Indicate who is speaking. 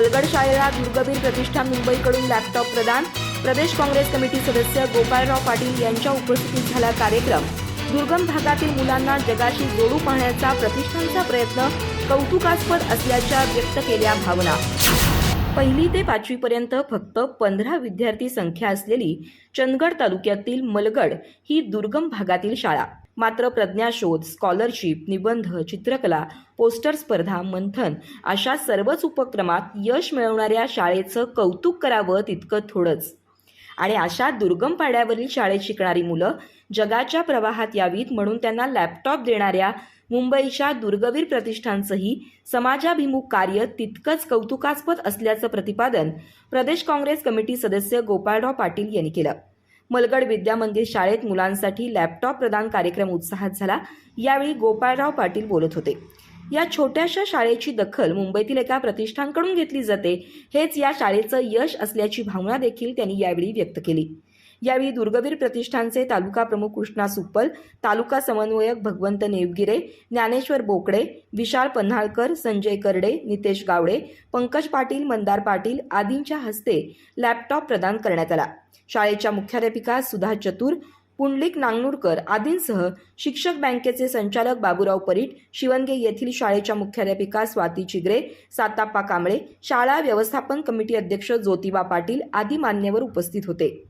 Speaker 1: मलगड शाळेला दुर्गवीर प्रतिष्ठान मुंबईकडून लॅपटॉप प्रदान. प्रदेश काँग्रेस कमिटी सदस्य गोपाळराव पाटील यांच्या उपस्थितीत झाला कार्यक्रम. दुर्गम भागातील मुलांना जगाशी जोडू पाहण्याचा प्रतिष्ठानचा प्रयत्न कौतुकास्पद असल्याच्या व्यक्त केल्या भावना. पहिली ते पाचवीपर्यंत फक्त पंधरा विद्यार्थी संख्या असलेली चंदगड तालुक्यातील मलगड ही दुर्गम भागातील शाळा. मात्र प्रज्ञाशोध स्कॉलरशिप निबंध चित्रकला पोस्टर स्पर्धा मंथन अशा सर्वच उपक्रमात यश मिळवणाऱ्या शाळेचं कौतुक करावं तितकं थोडंच. आणि अशा दुर्गम पाड्यावरील शाळेत शिकणारी मुलं जगाच्या प्रवाहात यावीत म्हणून त्यांना लॅपटॉप देणाऱ्या मुंबईच्या दुर्गवीर प्रतिष्ठानचंही समाजाभिमुख कार्य तितकंच कौतुकास्पद असल्याचं प्रतिपादन प्रदेश काँग्रेस कमिटी सदस्य गोपाळराव पाटील यांनी केलं. मलगड विद्या मंदिर शाळेत मुलांसाठी लॅपटॉप प्रदान कार्यक्रम उत्साहात झाला. यावेळी गोपाळराव पाटील बोलत होते. या छोट्याशा शाळेची दखल मुंबईतील एका प्रतिष्ठानकडून घेतली जाते. हेच या शाळेचं यश असल्याची भावना देखील त्यांनी यावेळी व्यक्त केली. यावेळी दुर्गवीर प्रतिष्ठानचे तालुका प्रमुख कृष्णा सुप्पल तालुका समन्वयक भगवंत नेवगिरे ज्ञानेश्वर बोकडे विशाल पन्हाळकर संजय करडे नितेश गावडे पंकज पाटील मंदार पाटील आदींच्या हस्ते लॅपटॉप प्रदान करण्यात आला. शाळेच्या मुख्याध्यापिका सुधा चतुर पुंडलिक नांगनुरकर आदींसह शिक्षक बँकेचे संचालक बाबूराव परीट शिवनगे येथील शाळेच्या मुख्याध्यापिका स्वाती चिगरे साताप्पा कांबळे शाळा व्यवस्थापन कमिटी अध्यक्ष ज्योतिबा पाटील आदी मान्यवर उपस्थित होते.